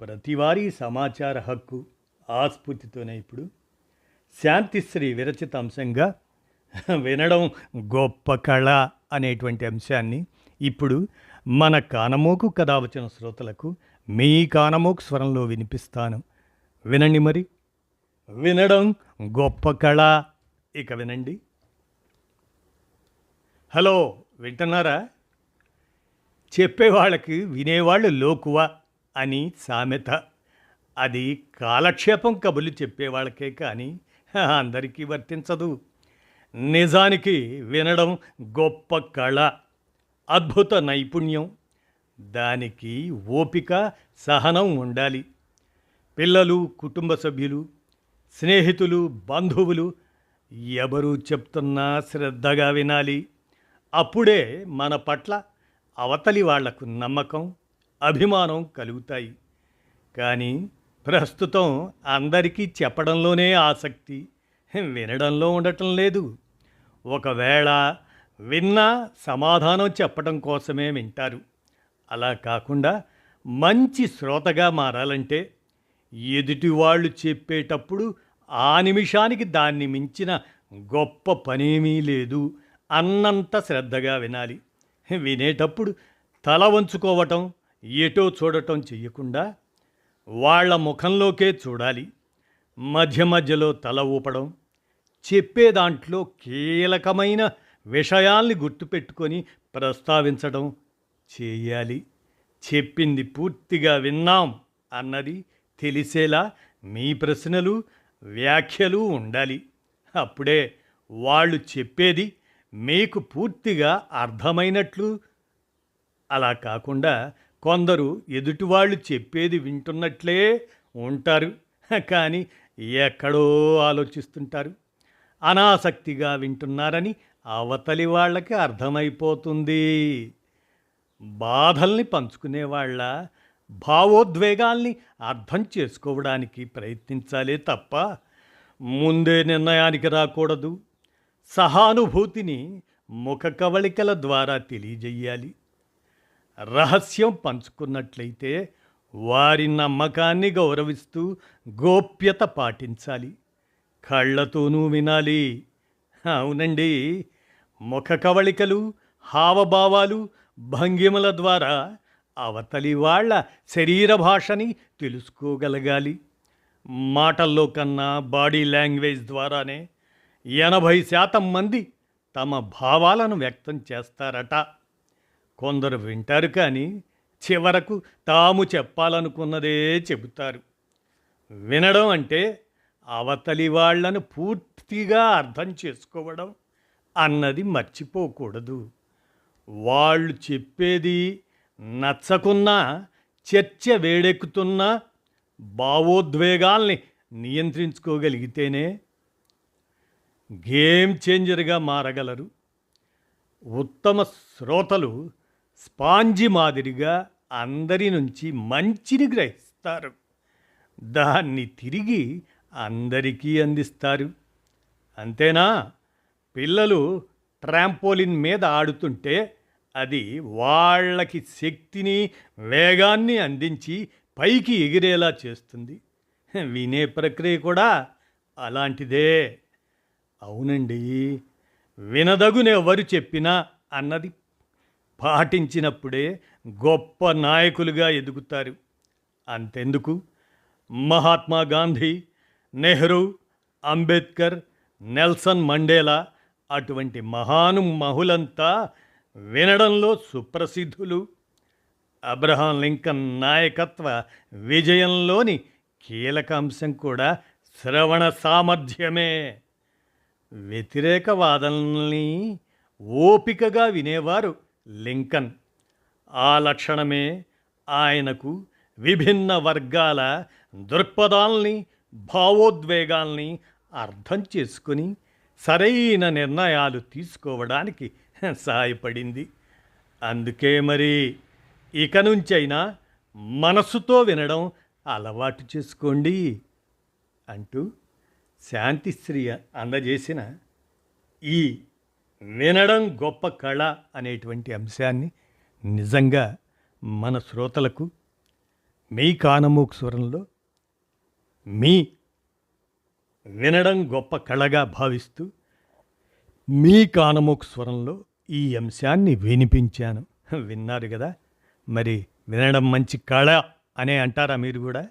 ప్రతివారీ సమాచార హక్కు ఆస్ఫూర్తితోనే ఇప్పుడు శాంతిశ్రీ విరచిత అంశంగా వినడం గొప్ప కళ అనేటువంటి అంశాన్ని ఇప్పుడు మన కానమోకు కథ వచ్చిన శ్రోతలకు మీ కానమోకు స్వరంలో వినిపిస్తాను. వినండి మరి. వినడం గొప్ప కళ. ఇక వినండి. హలో వింటున్నారా? చెప్పేవాళ్ళకి వినేవాళ్ళు లోకువ. అని సామెత. అది కాలక్షేపం కబుర్లు చెప్పేవాళ్ళకే కానీ అందరికీ వర్తించదు. నిజానికి వినడం గొప్ప కళ అద్భుత నైపుణ్యం. దానికి ఓపిక సహనం ఉండాలి. పిల్లలు కుటుంబ సభ్యులు స్నేహితులు బంధువులు ఎవరు చెప్తున్నా శ్రద్ధగా వినాలి. అప్పుడే మన పట్ల అవతలి వాళ్ళకు నమ్మకం అభిమానం కలుగుతాయి. కానీ ప్రస్తుతం అందరికీ చెప్పడంలోనే ఆసక్తి. వినడంలో ఉండటం లేదు. ఒకవేళ విన్నా సమాధానం చెప్పడం కోసమే వింటారు. అలా కాకుండా మంచి శ్రోతగా మారాలంటే ఎదుటి వాళ్ళు చెప్పేటప్పుడు ఆ నిమిషానికి దాన్ని మించిన గొప్ప పనేమీ లేదు. అన్నంత శ్రద్ధగా వినాలి. వినేటప్పుడు తల వంచుకోవటం ఎటో చూడటం చెయ్యకుండా వాళ్ళ ముఖంలోకే చూడాలి మధ్య మధ్యలో తల ఊపడం చెప్పే దాంట్లో కీలకమైన విషయాల్ని గుర్తుపెట్టుకొని ప్రస్తావించడం చేయాలి. చెప్పింది పూర్తిగా విన్నాం అన్నది తెలిసేలా మీ ప్రశ్నలు వ్యాఖ్యలు ఉండాలి. అప్పుడే వాళ్ళు చెప్పేది మీకు పూర్తిగా అర్థమైనట్లు అలా కాకుండా కొందరు ఎదుటివాళ్ళు చెప్పేది వింటున్నట్లే ఉంటారు. కానీ ఎక్కడో ఆలోచిస్తుంటారు. అనాసక్తిగా వింటున్నారని అవతలి వాళ్ళకి అర్థమైపోతుంది. బాధల్ని పంచుకునే వాళ్ళ భావోద్వేగాల్ని అర్థం చేసుకోవడానికి ప్రయత్నించాలే తప్ప ముందే నిర్ణయానికి రాకూడదు. సహానుభూతిని ముఖ కవళికల ద్వారా తెలియజేయాలి. రహస్యం పంచుకున్నట్లయితే వారి నమ్మకాన్ని గౌరవిస్తూ గోప్యత పాటించాలి. కళ్ళతోనూ వినాలి. అవునండి. ముఖ కవళికలు హావభావాలు భంగిమల ద్వారా అవతలి వాళ్ళ శరీర భాషని తెలుసుకోగలగాలి. మాటల్లో కన్నా బాడీ లాంగ్వేజ్ ద్వారానే ఎనభై శాతం మంది తమ భావాలను వ్యక్తం చేస్తారట. కొందరు వింటారు కానీ చివరకు తాము చెప్పాలనుకున్నదే చెబుతారు. వినడం అంటే అవతలి వాళ్ళను పూర్తిగా అర్థం చేసుకోవడం అన్నది మర్చిపోకూడదు. వాళ్ళు చెప్పేది నచ్చకున్నా చర్చ వేడెక్కుతున్నా భావోద్వేగాల్ని నియంత్రించుకోగలిగితేనే గేమ్ చేంజర్గా మారగలరు. ఉత్తమ శ్రోతలు స్పాంజి మాదిరిగా అందరి నుంచి మంచిని గ్రహిస్తారు. దాన్ని తిరిగి అందరికీ అందిస్తారు. అంతేనా? పిల్లలు ట్రాంపోలిన్ మీద ఆడుతుంటే అది వాళ్ళకి శక్తిని వేగాన్ని అందించి పైకి ఎగిరేలా చేస్తుంది. వినే ప్రక్రియ కూడా అలాంటిదే. అవునండి వినదగునెవరు చెప్పినా అన్నది పాటించినప్పుడే గొప్ప నాయకులుగా ఎదుగుతారు. అంతెందుకు? మహాత్మా గాంధీ నెహ్రూ అంబేద్కర్ నెల్సన్ మండేలా అటువంటి మహాను మహులంతా వినడంలో సుప్రసిద్ధులు. అబ్రహాం లింకన్ నాయకత్వ విజయంలోని కీలక అంశం కూడా శ్రవణ సామర్థ్యమే. వ్యతిరేక వాదనల్ని ఓపికగా వినేవారు లింకన్. ఆ లక్షణమే ఆయనకు విభిన్న వర్గాల దృక్పథాల్ని భావోద్వేగాల్ని అర్థం చేసుకుని సరైన నిర్ణయాలు తీసుకోవడానికి సహాయపడింది. అందుకే మరి ఇక నుంచైనా మనసుతో వినడం అలవాటు చేసుకోండి అంటూ శాంతిశ్రీ అందజేసిన ఈ వినడం గొప్ప కళ అనేటువంటి అంశాన్ని నిజంగా మన శ్రోతలకు మీ కానమూకు స్వరంలో మీ వినడం గొప్ప కళగా భావిస్తూ మీ కానమూకు స్వరంలో ఈ అంశాన్ని వినిపించాను. విన్నారు కదా? మరి వినడం మంచి కళ అనే అంటారా మీరు కూడా?